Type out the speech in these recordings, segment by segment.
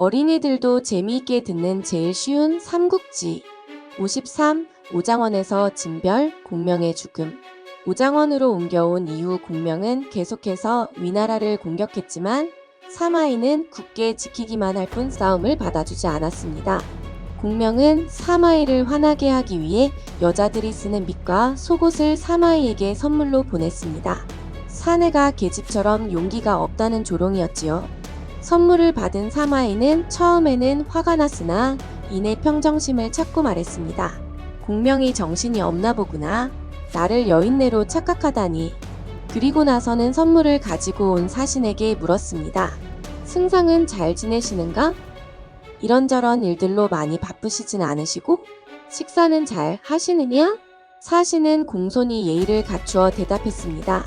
어린이들도 재미있게 듣는 제일 쉬운 삼국지 53. 오장원에서 진별, 공명의 죽음 오장원으로 옮겨온 이후 공명은 계속해서 위나라를 공격했지만 사마이는 굳게 지키기만 할 뿐 싸움을 받아주지 않았습니다. 공명은 사마이를 화나게 하기 위해 여자들이 쓰는 빛과 속옷을 사마이에게 선물로 보냈습니다. 사내가 계집처럼 용기가 없다는 조롱이었지요. 선물을 받은 사마이는 처음에는 화가 났으나 이내 평정심을 찾고 말했습니다. 공명이 정신이 없나 보구나. 나를 여인네로 착각하다니. 그리고 나서는 선물을 가지고 온 사신에게 물었습니다. 승상은 잘 지내시는가? 이런저런 일들로 많이 바쁘시진 않으시고 식사는 잘 하시느냐? 사신은 공손히 예의를 갖추어 대답했습니다.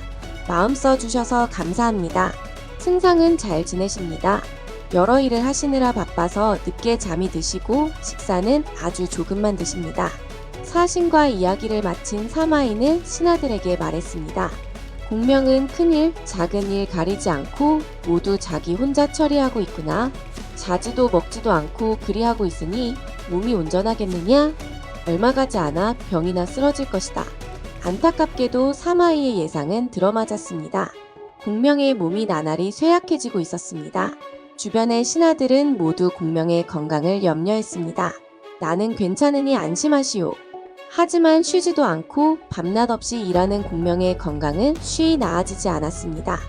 마음 써주셔서 감사합니다. 승상은 잘 지내십니다. 여러 일을 하시느라 바빠서 늦게 잠이 드시고 식사는 아주 조금만 드십니다. 사신과 이야기를 마친 사마이는 신하들에게 말했습니다. 공명은 큰일, 작은 일 가리지 않고 모두 자기 혼자 처리하고 있구나. 자지도 먹지도 않고 그리하고 있으니 몸이 온전하겠느냐? 얼마 가지 않아 병이나 쓰러질 것이다. 안타깝게도 사마이의 예상은 들어맞았습니다. 공명의 몸이 나날이 쇠약해지고 있었습니다. 주변의 신하들은 모두 공명의 건강을 염려했습니다. 나는 괜찮으니 안심하시오. 하지만 쉬지도 않고 밤낮 없이 일하는 공명의 건강은 쉬이 나아지지 않았습니다.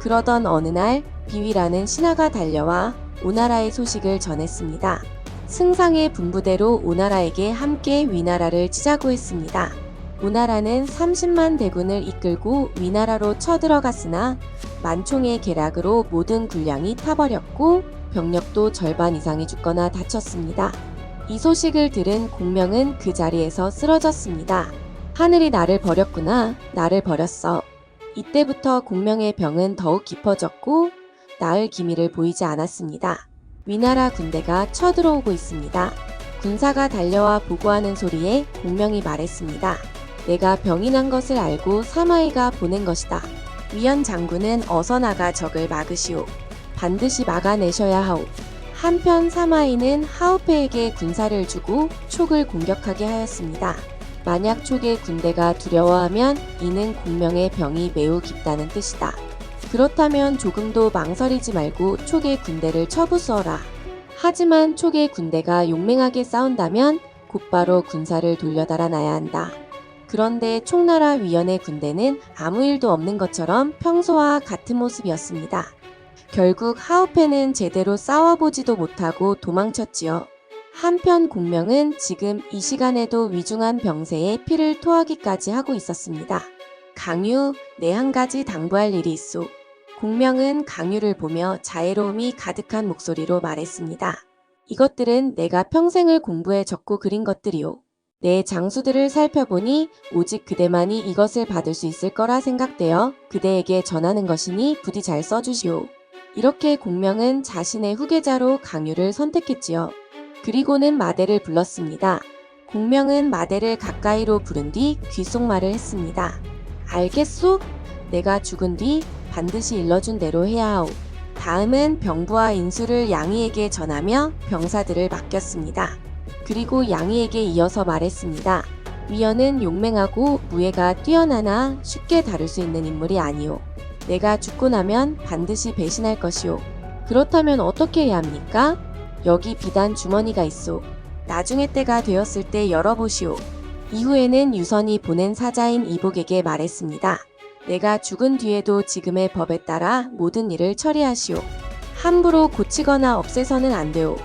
그러던 어느 날 비위라는 신하가 달려와 오나라의 소식을 전했습니다. 승상의 분부대로 오나라에게 함께 위나라를 치자고 했습니다. 오나라는 30만 대군을 이끌고 위나라로 쳐들어갔으나 만총의 계략으로 모든 군량이 타버렸고 병력도 절반 이상이 죽거나 다쳤습니다. 이 소식을 들은 공명은 그 자리에서 쓰러졌습니다. 하늘이 나를 버렸구나. 나를 버렸어. 이때부터 공명의 병은 더욱 깊어졌고 나을 기미를 보이지 않았습니다. 위나라 군대가 쳐들어오고 있습니다. 군사가 달려와 보고하는 소리에 공명이 말했습니다. 내가 병이 난 것을 알고 사마이가 보낸 것이다. 위원 장군은 어서 나가 적을 막으시오. 반드시 막아내셔야 하오. 한편 사마이는 하우페에게 군사를 주고 촉을 공격하게 하였습니다. 만약 촉의 군대가 두려워하면 이는 공명의 병이 매우 깊다는 뜻이다. 그렇다면 조금도 망설이지 말고 촉의 군대를 쳐부수어라. 하지만 촉의 군대가 용맹하게 싸운다면 곧바로 군사를 돌려달아 놔야 한다. 그런데 총나라 위원의 군대는 아무 일도 없는 것처럼 평소와 같은 모습이었습니다. 결국 하우페는 제대로 싸워보지도 못하고 도망쳤지요. 한편 공명은 지금 이 시간에도 위중한 병세에 피를 토하기까지 하고 있었습니다. 강유, 내 한 가지 당부할 일이 있소. 공명은 강유를 보며 자애로움이 가득한 목소리로 말했습니다. 이것들은 내가 평생을 공부해 적고 그린 것들이오. 내 장수들을 살펴보니 오직 그대만이 이것을 받을 수 있을 거라 생각되어 그대에게 전하는 것이니 부디 잘 써주시오. 이렇게 공명은 자신의 후계자로 강유를 선택했지요. 그리고는 마대를 불렀습니다. 공명은 마대를 가까이로 부른 뒤 귓속말을 했습니다. 알겠소? 내가 죽은 뒤 반드시 일러준 대로 해야 하오. 다음은 병부와 인수를 양이에게 전하며 병사들을 맡겼습니다. 그리고 양이에게 이어서 말했습니다. 위원은 용맹하고 무예가 뛰어나나 쉽게 다룰 수 있는 인물이 아니오. 내가 죽고 나면 반드시 배신할 것이오. 그렇다면 어떻게 해야 합니까? 여기 비단 주머니가 있소. 나중에 때가 되었을 때 열어보시오. 이후에는 유선이 보낸 사자인 이복에게 말했습니다. 내가 죽은 뒤에도 지금의 법에 따라 모든 일을 처리하시오. 함부로 고치거나 없애서는 안 되오.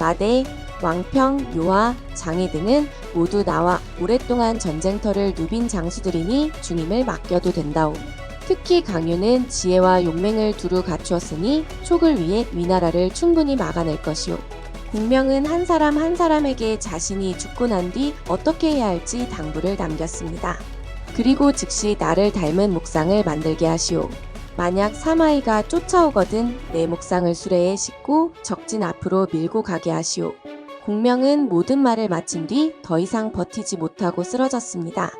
마대, 왕평, 요하, 장희 등은 모두 나와 오랫동안 전쟁터를 누빈 장수들이니 주님을 맡겨도 된다오. 특히 강유는 지혜와 용맹을 두루 갖추었으니 촉을 위해 위나라를 충분히 막아낼 것이오. 공명은 한 사람 한 사람에게 자신이 죽고 난 뒤 어떻게 해야 할지 당부를 남겼습니다. 그리고 즉시 나를 닮은 목상을 만들게 하시오. 만약 사마이가 쫓아오거든 내 목상을 수레에 싣고 적진 앞으로 밀고 가게 하시오. 공명은 모든 말을 마친 뒤 더 이상 버티지 못하고 쓰러졌습니다.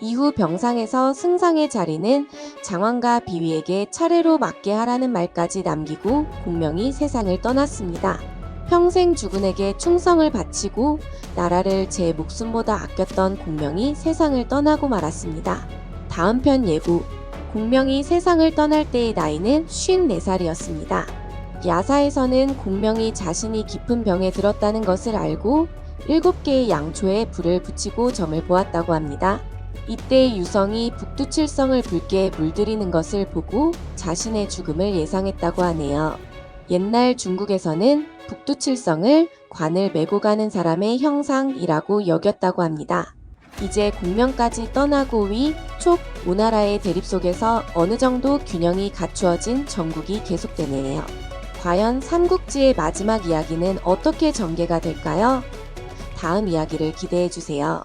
이후 병상에서 승상의 자리는 장왕과 비위에게 차례로 맡게 하라는 말까지 남기고 공명이 세상을 떠났습니다. 평생 주군에게 충성을 바치고 나라를 제 목숨보다 아꼈던 공명이 세상을 떠나고 말았습니다. 다음 편 예고. 공명이 세상을 떠날 때의 나이는 54살이었습니다. 야사에서는 공명이 자신이 깊은 병에 들었다는 것을 알고 7개의 양초에 불을 붙이고 점을 보았다고 합니다. 이때 유성이 북두칠성을 붉게 물들이는 것을 보고 자신의 죽음을 예상했다고 하네요. 옛날 중국에서는 북두칠성을 관을 메고 가는 사람의 형상이라고 여겼다고 합니다. 이제 공명까지 떠나고 위, 촉, 오나라의 대립 속에서 어느 정도 균형이 갖추어진 전국이 계속되네요. 과연 삼국지의 마지막 이야기는 어떻게 전개가 될까요? 다음 이야기를 기대해 주세요.